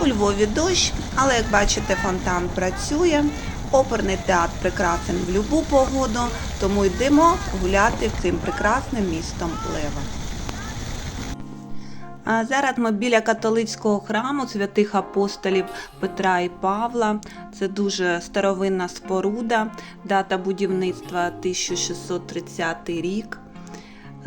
У Львові дощ, але як бачите, фонтан працює. Оперний театр прекрасен в будь-яку погоду, тому йдемо гуляти цим прекрасним містом Лева. А Зараз ми біля католицького храму святих апостолів Петра і Павла. Це дуже старовинна споруда, дата будівництва 1630 рік.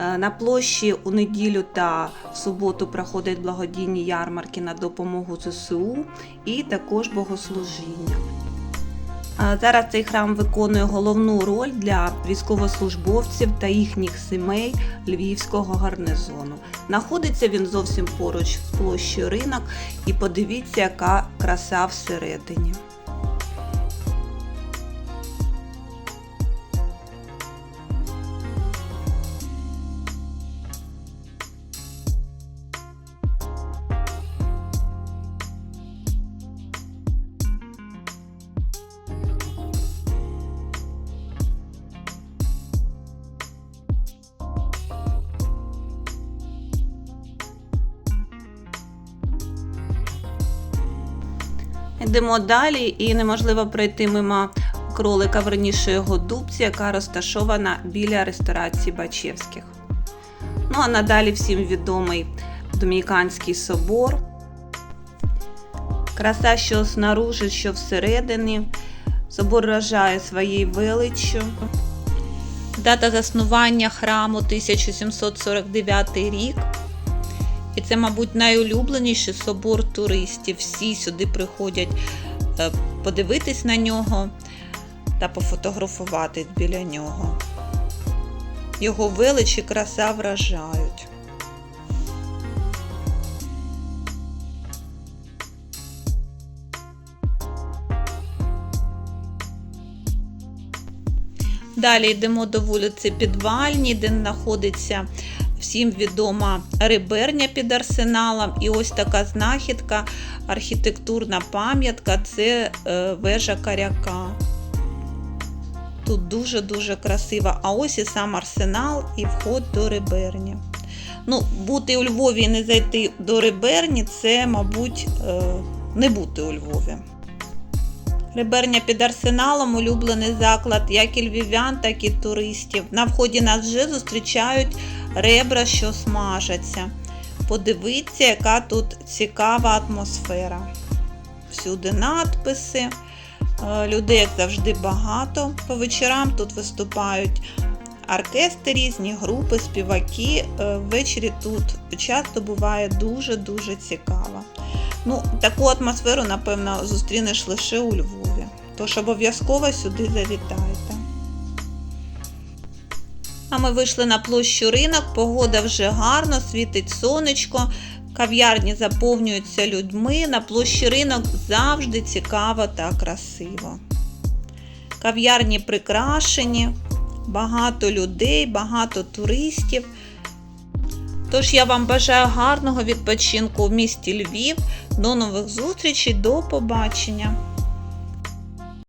Е, На площі у неділю та в суботу проходять благодійні ярмарки на допомогу ЗСУ і також богослужіння. Зараз цей храм виконує головну роль для військовослужбовців та їхніх сімей львівського гарнизону. Знаходиться він зовсім поруч з площею ринок, і подивіться, яка краса всередині. Йдемо далі, і неможливо пройти мимо кролика, верніше його дубці, яка розташована біля ресторації Бачевських. Ну а надалі всім відомий Домініканський собор. Краса, що снаружи, що всередині. Собор вражає своєю величчю. Дата заснування храму 1749 рік. І це, мабуть, найулюбленіший собор туристів. Всі сюди приходять е, подивитись на нього та пофотографуватись біля нього. Його велич і краса вражають. Далі йдемо до вулиці Підвальні, де знаходиться всім відома риберня під арсеналом. І ось така знахідка, архітектурна пам'ятка це е, вежа каряка. Тут дуже-дуже красиво. А ось і сам арсенал і вход до риберні. Ну, бути у Львові і не зайти до риберні це, мабуть, е, не бути у Львові. Риберня під арсеналом улюблений заклад як і львів'ян, так і туристів. На вході нас вже зустрічають ребра, що смажаться. Подивіться, яка тут цікава атмосфера. Всюди надписи. Е, Людей, як завжди, багато. По вечорам тут виступають оркестри, різні групи, співаки. Е, Ввечері тут часто буває дуже-дуже цікаво. Ну, таку атмосферу, напевно, зустрінеш лише у Львові. Тож обов'язково сюди завітайте. А ми вийшли на площу ринок, погода вже гарно, світить сонечко, кав'ярні заповнюються людьми. На площі ринок завжди цікаво та красиво. Кав'ярні прикрашені, багато людей, багато туристів. Тож я вам бажаю гарного відпочинку в місті Львів. До нових зустрічей, до побачення!